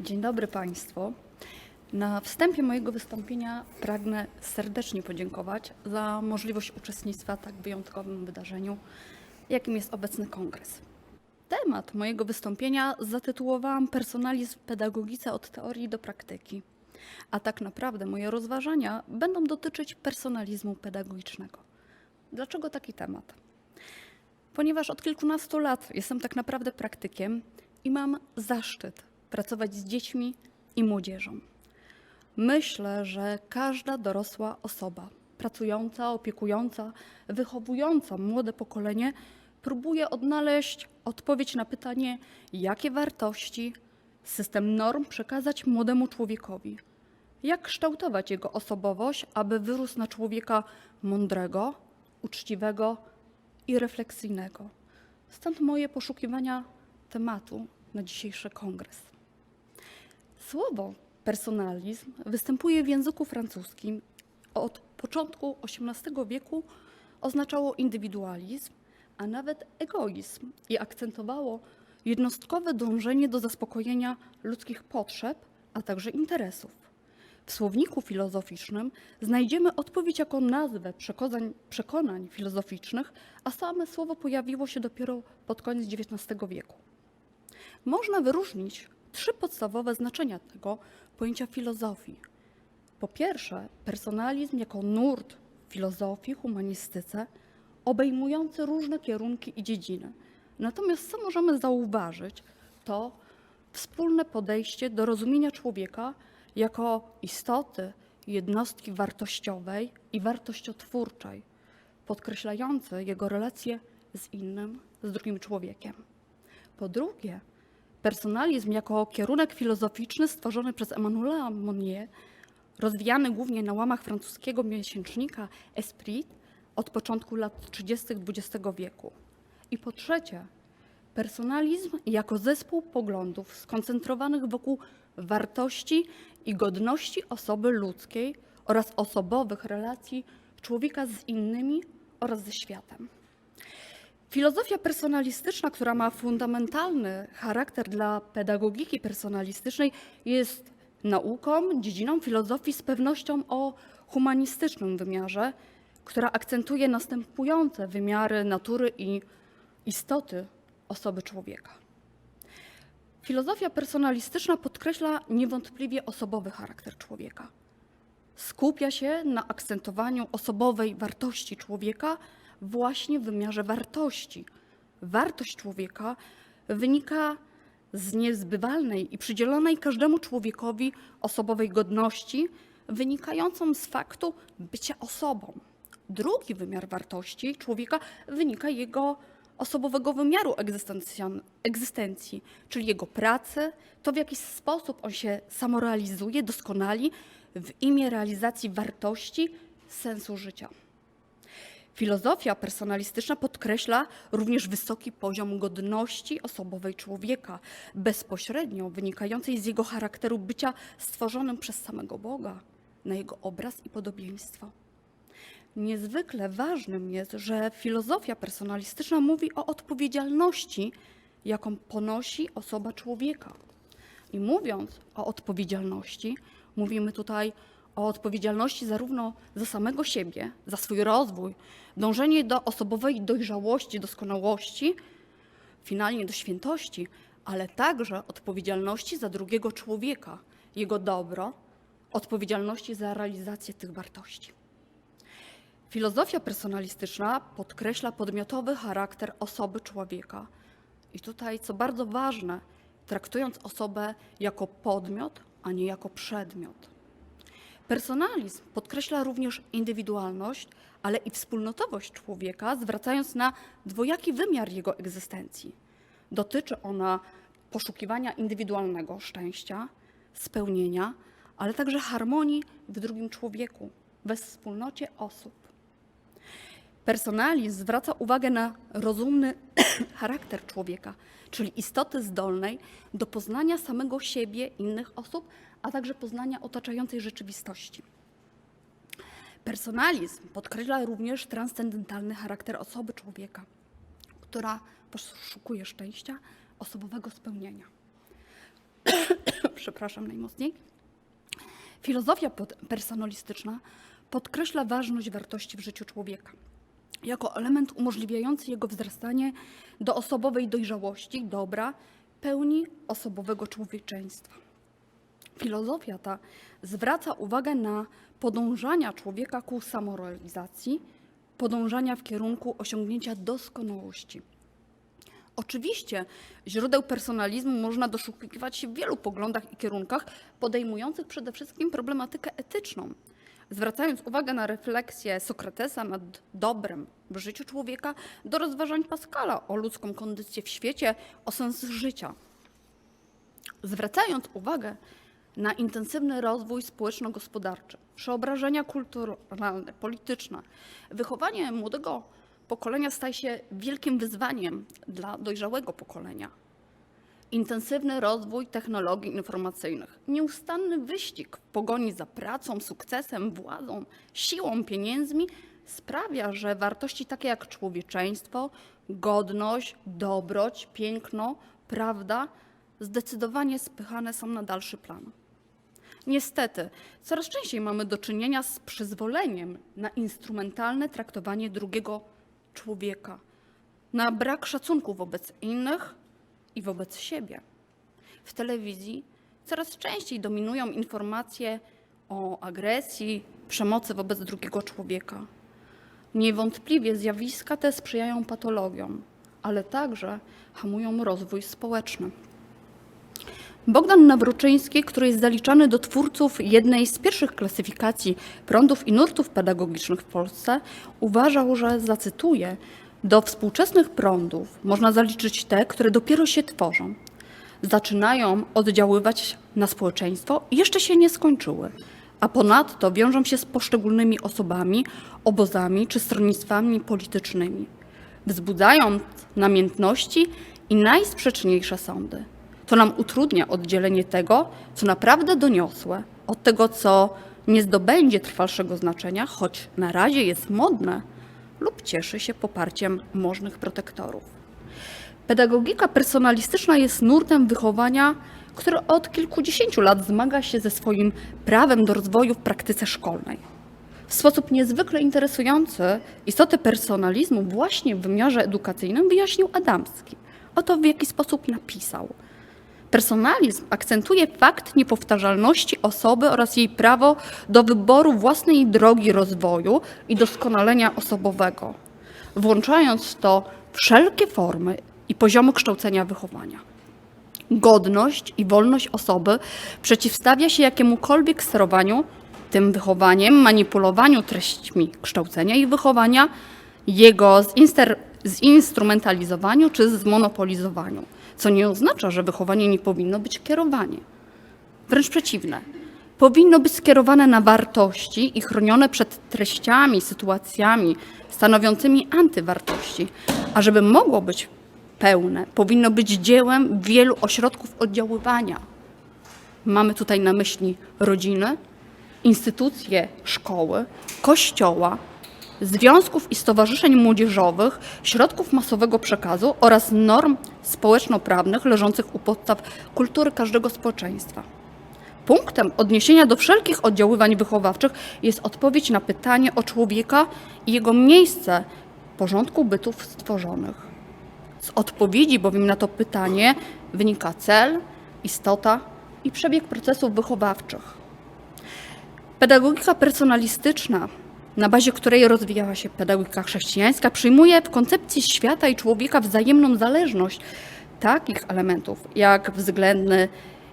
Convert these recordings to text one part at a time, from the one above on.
Dzień dobry Państwu. Na wstępie mojego wystąpienia pragnę serdecznie podziękować za możliwość uczestnictwa w tak wyjątkowym wydarzeniu, jakim jest obecny kongres. Temat mojego wystąpienia zatytułowałam Personalizm pedagogice od teorii do praktyki. A tak naprawdę moje rozważania będą dotyczyć personalizmu pedagogicznego. Dlaczego taki temat? Ponieważ od kilkunastu lat jestem tak naprawdę praktykiem i mam zaszczyt pracować z dziećmi i młodzieżą. Myślę, że każda dorosła osoba, pracująca, opiekująca, wychowująca młode pokolenie, próbuje odnaleźć odpowiedź na pytanie, jakie wartości, system norm przekazać młodemu człowiekowi. Jak kształtować jego osobowość, aby wyrósł na człowieka mądrego, uczciwego i refleksyjnego. Stąd moje poszukiwania tematu na dzisiejszy kongres. Słowo personalizm występuje w języku francuskim. Od początku XVIII wieku oznaczało indywidualizm, a nawet egoizm i akcentowało jednostkowe dążenie do zaspokojenia ludzkich potrzeb, a także interesów. W słowniku filozoficznym znajdziemy odpowiedź jako nazwę przekonań, przekonań filozoficznych, a same słowo pojawiło się dopiero pod koniec XIX wieku. Można wyróżnić trzy podstawowe znaczenia tego pojęcia filozofii. Po pierwsze, personalizm jako nurt filozofii, humanistyce, obejmujący różne kierunki i dziedziny. Natomiast co możemy zauważyć, to wspólne podejście do rozumienia człowieka jako istoty, jednostki wartościowej i wartościotwórczej, podkreślające jego relacje z innym, z drugim człowiekiem. Po drugie, personalizm jako kierunek filozoficzny stworzony przez Emmanuela Monnier, rozwijany głównie na łamach francuskiego miesięcznika Esprit od początku lat 30. XX wieku. I po trzecie, personalizm jako zespół poglądów skoncentrowanych wokół wartości i godności osoby ludzkiej oraz osobowych relacji człowieka z innymi oraz ze światem. Filozofia personalistyczna, która ma fundamentalny charakter dla pedagogiki personalistycznej, jest nauką, dziedziną filozofii z pewnością o humanistycznym wymiarze, która akcentuje następujące wymiary natury i istoty osoby człowieka. Filozofia personalistyczna podkreśla niewątpliwie osobowy charakter człowieka. Skupia się na akcentowaniu osobowej wartości człowieka właśnie w wymiarze wartości. Wartość człowieka wynika z niezbywalnej i przydzielonej każdemu człowiekowi osobowej godności, wynikającą z faktu bycia osobą. Drugi wymiar wartości człowieka wynika jego osobowego wymiaru egzystencji, czyli jego pracy, to w jaki sposób on się samorealizuje, doskonali w imię realizacji wartości, sensu życia. Filozofia personalistyczna podkreśla również wysoki poziom godności osobowej człowieka, bezpośrednio wynikającej z jego charakteru bycia stworzonym przez samego Boga, na jego obraz i podobieństwo. Niezwykle ważnym jest, że filozofia personalistyczna mówi o odpowiedzialności, jaką ponosi osoba człowieka. I mówiąc o odpowiedzialności, mówimy tutaj o odpowiedzialności zarówno za samego siebie, za swój rozwój, dążenie do osobowej dojrzałości, doskonałości, finalnie do świętości, ale także odpowiedzialności za drugiego człowieka, jego dobro, odpowiedzialności za realizację tych wartości. Filozofia personalistyczna podkreśla podmiotowy charakter osoby człowieka. I tutaj, co bardzo ważne, traktując osobę jako podmiot, a nie jako przedmiot. Personalizm podkreśla również indywidualność, ale i wspólnotowość człowieka, zwracając na dwojaki wymiar jego egzystencji. Dotyczy ona poszukiwania indywidualnego szczęścia, spełnienia, ale także harmonii w drugim człowieku, we wspólnocie osób. Personalizm zwraca uwagę na rozumny charakter człowieka, czyli istoty zdolnej do poznania samego siebie, innych osób, a także poznania otaczającej rzeczywistości. Personalizm podkreśla również transcendentalny charakter osoby człowieka, która poszukuje szczęścia, osobowego spełnienia. przepraszam najmocniej. Filozofia personalistyczna podkreśla ważność wartości w życiu człowieka jako element umożliwiający jego wzrastanie do osobowej dojrzałości, dobra, pełni osobowego człowieczeństwa. Filozofia ta zwraca uwagę na podążania człowieka ku samorealizacji, podążania w kierunku osiągnięcia doskonałości. Oczywiście źródeł personalizmu można doszukiwać się w wielu poglądach i kierunkach, podejmujących przede wszystkim problematykę etyczną. Zwracając uwagę na refleksję Sokratesa nad dobrem w życiu człowieka, do rozważań Pascala o ludzką kondycję w świecie, o sens życia. Zwracając uwagę na intensywny rozwój społeczno-gospodarczy, przeobrażenia kulturalne, polityczne, wychowanie młodego pokolenia staje się wielkim wyzwaniem dla dojrzałego pokolenia. Intensywny rozwój technologii informacyjnych, nieustanny wyścig w pogoni za pracą, sukcesem, władzą, siłą, pieniędzmi sprawia, że wartości takie jak człowieczeństwo, godność, dobroć, piękno, prawda zdecydowanie spychane są na dalszy plan. Niestety, coraz częściej mamy do czynienia z przyzwoleniem na instrumentalne traktowanie drugiego człowieka, na brak szacunku wobec innych i wobec siebie. W telewizji coraz częściej dominują informacje o agresji, przemocy wobec drugiego człowieka. Niewątpliwie zjawiska te sprzyjają patologiom, ale także hamują rozwój społeczny. Bogdan Nawroczyński, który jest zaliczany do twórców jednej z pierwszych klasyfikacji prądów i nurtów pedagogicznych w Polsce, uważał, że, zacytuję, do współczesnych prądów można zaliczyć te, które dopiero się tworzą. Zaczynają oddziaływać na społeczeństwo i jeszcze się nie skończyły, a ponadto wiążą się z poszczególnymi osobami, obozami czy stronnictwami politycznymi. Wzbudzają namiętności i najsprzeczniejsze sądy. To nam utrudnia oddzielenie tego, co naprawdę doniosłe, od tego, co nie zdobędzie trwalszego znaczenia, choć na razie jest modne lub cieszy się poparciem możnych protektorów. Pedagogika personalistyczna jest nurtem wychowania, który od kilkudziesięciu lat zmaga się ze swoim prawem do rozwoju w praktyce szkolnej. W sposób niezwykle interesujący istotę personalizmu właśnie w wymiarze edukacyjnym wyjaśnił Adamski. Oto w jaki sposób napisał. Personalizm akcentuje fakt niepowtarzalności osoby oraz jej prawo do wyboru własnej drogi rozwoju i doskonalenia osobowego, włączając w to wszelkie formy i poziomy kształcenia wychowania. Godność i wolność osoby przeciwstawia się jakiemukolwiek sterowaniu tym wychowaniem, manipulowaniu treśćmi kształcenia i wychowania, jego zinstrumentalizowaniu czy zmonopolizowaniu, co nie oznacza, że wychowanie nie powinno być kierowane. Wręcz przeciwne. Powinno być skierowane na wartości i chronione przed treściami, sytuacjami stanowiącymi antywartości. A żeby mogło być pełne, powinno być dziełem wielu ośrodków oddziaływania. Mamy tutaj na myśli rodziny, instytucje szkoły, kościoła, związków i stowarzyszeń młodzieżowych, środków masowego przekazu oraz norm społeczno-prawnych leżących u podstaw kultury każdego społeczeństwa. Punktem odniesienia do wszelkich oddziaływań wychowawczych jest odpowiedź na pytanie o człowieka i jego miejsce w porządku bytów stworzonych. Z odpowiedzi bowiem na to pytanie wynika cel, istota i przebieg procesów wychowawczych. Pedagogika personalistyczna, na bazie której rozwijała się pedagogika chrześcijańska, przyjmuje w koncepcji świata i człowieka wzajemną zależność takich elementów jak względny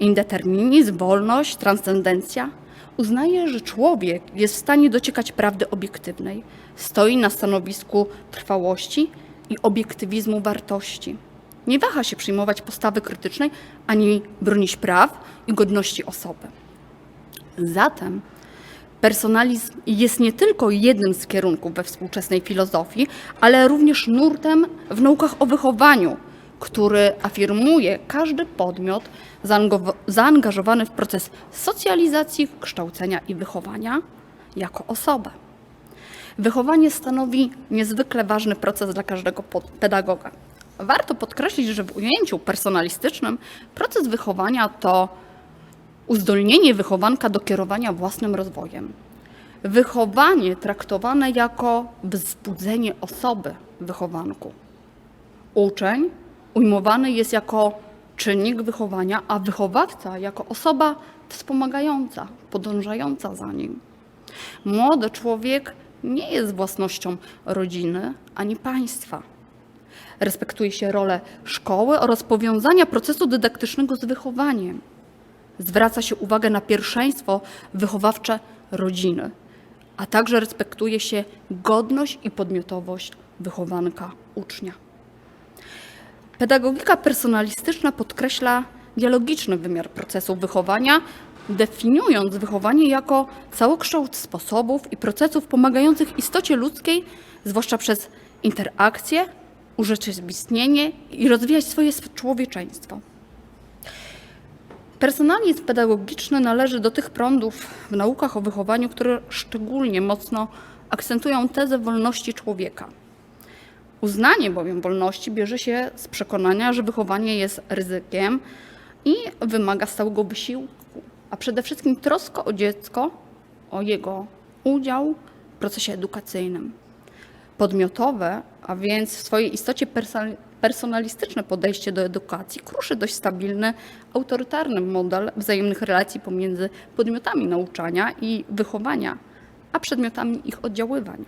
indeterminizm, wolność, transcendencja. Uznaje, że człowiek jest w stanie dociekać prawdy obiektywnej, stoi na stanowisku trwałości i obiektywizmu wartości. Nie waha się przyjmować postawy krytycznej ani bronić praw i godności osoby. Zatem personalizm jest nie tylko jednym z kierunków we współczesnej filozofii, ale również nurtem w naukach o wychowaniu, który afirmuje każdy podmiot zaangażowany w proces socjalizacji, kształcenia i wychowania jako osobę. Wychowanie stanowi niezwykle ważny proces dla każdego pedagoga. Warto podkreślić, że w ujęciu personalistycznym proces wychowania to uzdolnienie wychowanka do kierowania własnym rozwojem. Wychowanie traktowane jako wzbudzenie osoby wychowanku. Uczeń ujmowany jest jako czynnik wychowania, a wychowawca jako osoba wspomagająca, podążająca za nim. Młody człowiek nie jest własnością rodziny ani państwa. Respektuje się rolę szkoły oraz powiązania procesu dydaktycznego z wychowaniem. Zwraca się uwagę na pierwszeństwo wychowawcze rodziny, a także respektuje się godność i podmiotowość wychowanka ucznia. Pedagogika personalistyczna podkreśla dialogiczny wymiar procesu wychowania, definiując wychowanie jako całokształt sposobów i procesów pomagających istocie ludzkiej, zwłaszcza przez interakcję, urzeczywistnienie i rozwijać swoje człowieczeństwo. Personalizm pedagogiczny należy do tych prądów w naukach o wychowaniu, które szczególnie mocno akcentują tezę wolności człowieka. Uznanie bowiem wolności bierze się z przekonania, że wychowanie jest ryzykiem i wymaga stałego wysiłku, a przede wszystkim troska o dziecko, o jego udział w procesie edukacyjnym. Podmiotowe, a więc w swojej istocie personalistyczne podejście do edukacji kruszy dość stabilny, autorytarny model wzajemnych relacji pomiędzy podmiotami nauczania i wychowania, a przedmiotami ich oddziaływań.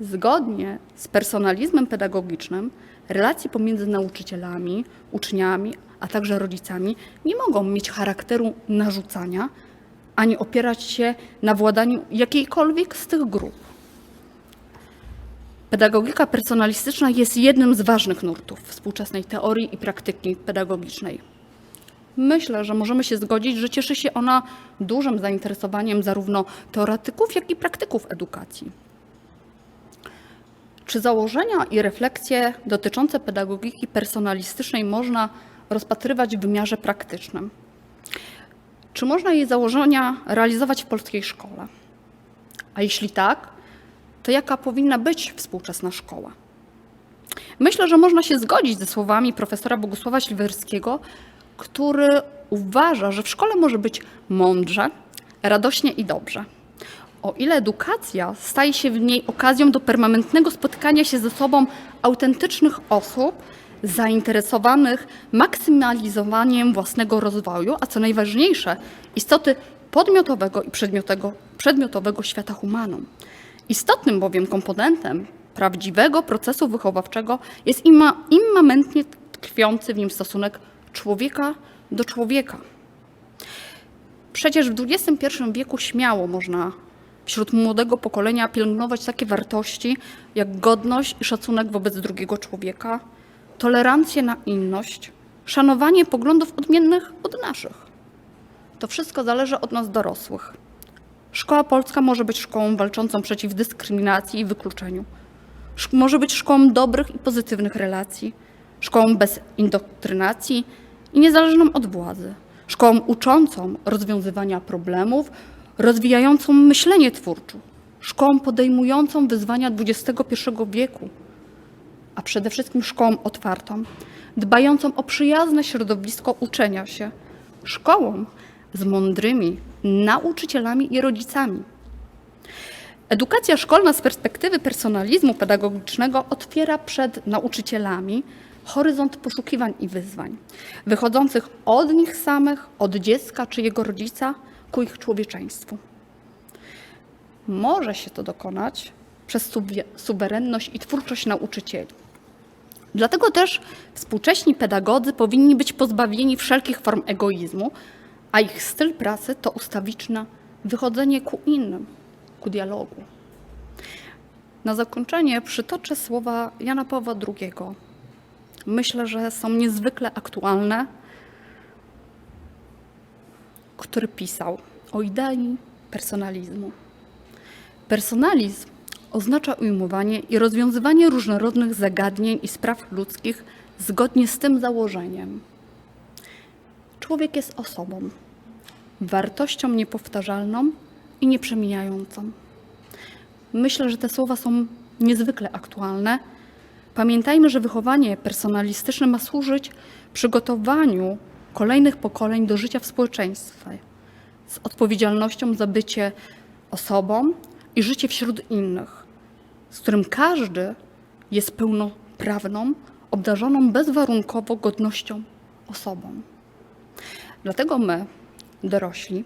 Zgodnie z personalizmem pedagogicznym, relacje pomiędzy nauczycielami, uczniami, a także rodzicami nie mogą mieć charakteru narzucania ani opierać się na władaniu jakiejkolwiek z tych grup. Pedagogika personalistyczna jest jednym z ważnych nurtów współczesnej teorii i praktyki pedagogicznej. Myślę, że możemy się zgodzić, że cieszy się ona dużym zainteresowaniem zarówno teoretyków, jak i praktyków edukacji. Czy założenia i refleksje dotyczące pedagogiki personalistycznej można rozpatrywać w wymiarze praktycznym? Czy można jej założenia realizować w polskiej szkole? A jeśli tak, to jaka powinna być współczesna szkoła? Myślę, że można się zgodzić ze słowami profesora Bogusława Śliwerskiego, który uważa, że w szkole może być mądrze, radośnie i dobrze. O ile edukacja staje się w niej okazją do permanentnego spotykania się ze sobą autentycznych osób zainteresowanych maksymalizowaniem własnego rozwoju, a co najważniejsze, istoty podmiotowego i przedmiotowego, przedmiotowego świata humanum. Istotnym bowiem komponentem prawdziwego procesu wychowawczego jest imma, immamentnie tkwiący w nim stosunek człowieka do człowieka. Przecież w XXI wieku śmiało można wśród młodego pokolenia pielęgnować takie wartości jak godność i szacunek wobec drugiego człowieka, tolerancję na inność, szanowanie poglądów odmiennych od naszych. To wszystko zależy od nas dorosłych. Szkoła polska może być szkołą walczącą przeciw dyskryminacji i wykluczeniu. Może być szkołą dobrych i pozytywnych relacji, szkołą bez indoktrynacji i niezależną od władzy, szkołą uczącą rozwiązywania problemów, rozwijającą myślenie twórcze, szkołą podejmującą wyzwania XXI wieku, a przede wszystkim szkołą otwartą, dbającą o przyjazne środowisko uczenia się, szkołą z mądrymi nauczycielami i rodzicami. Edukacja szkolna z perspektywy personalizmu pedagogicznego otwiera przed nauczycielami horyzont poszukiwań i wyzwań, wychodzących od nich samych, od dziecka czy jego rodzica ku ich człowieczeństwu. Może się to dokonać przez suwerenność i twórczość nauczycieli. Dlatego też współcześni pedagodzy powinni być pozbawieni wszelkich form egoizmu, a ich styl pracy to ustawiczne wychodzenie ku innym, ku dialogu. Na zakończenie przytoczę słowa Jana Pawła II. Myślę, że są niezwykle aktualne, który pisał o idei personalizmu. Personalizm oznacza ujmowanie i rozwiązywanie różnorodnych zagadnień i spraw ludzkich zgodnie z tym założeniem. Człowiek jest osobą, wartością niepowtarzalną i nieprzemijającą. Myślę, że te słowa są niezwykle aktualne. Pamiętajmy, że wychowanie personalistyczne ma służyć przygotowaniu kolejnych pokoleń do życia w społeczeństwie, z odpowiedzialnością za bycie osobą i życie wśród innych, z którym każdy jest pełnoprawną, obdarzoną bezwarunkowo godnością osobą. Dlatego my, dorośli,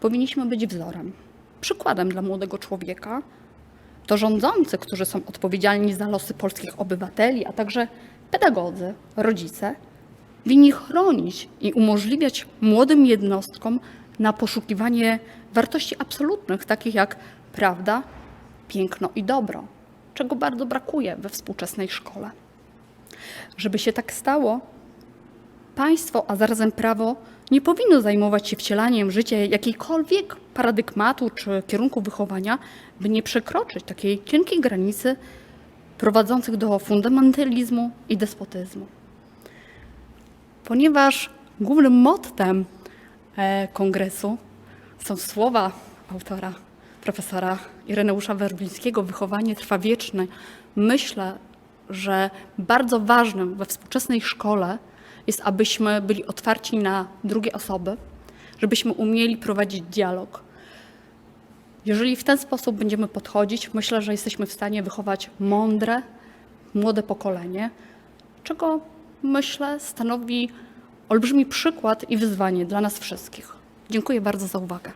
powinniśmy być wzorem, przykładem dla młodego człowieka. To rządzący, którzy są odpowiedzialni za losy polskich obywateli, a także pedagodzy, rodzice, winni chronić i umożliwiać młodym jednostkom na poszukiwanie wartości absolutnych, takich jak prawda, piękno i dobro, czego bardzo brakuje we współczesnej szkole. Żeby się tak stało, państwo, a zarazem prawo nie powinno zajmować się wcielaniem w życie jakiejkolwiek paradygmatu czy kierunku wychowania, by nie przekroczyć takiej cienkiej granicy prowadzących do fundamentalizmu i despotyzmu. Ponieważ głównym mottem e, kongresu są słowa autora, profesora Ireneusza Werblińskiego, wychowanie trwa wieczne, myślę, że bardzo ważnym we współczesnej szkole jest, abyśmy byli otwarci na drugie osoby, żebyśmy umieli prowadzić dialog. Jeżeli w ten sposób będziemy podchodzić, myślę, że jesteśmy w stanie wychować mądre, młode pokolenie, czego myślę stanowi olbrzymi przykład i wyzwanie dla nas wszystkich. Dziękuję bardzo za uwagę.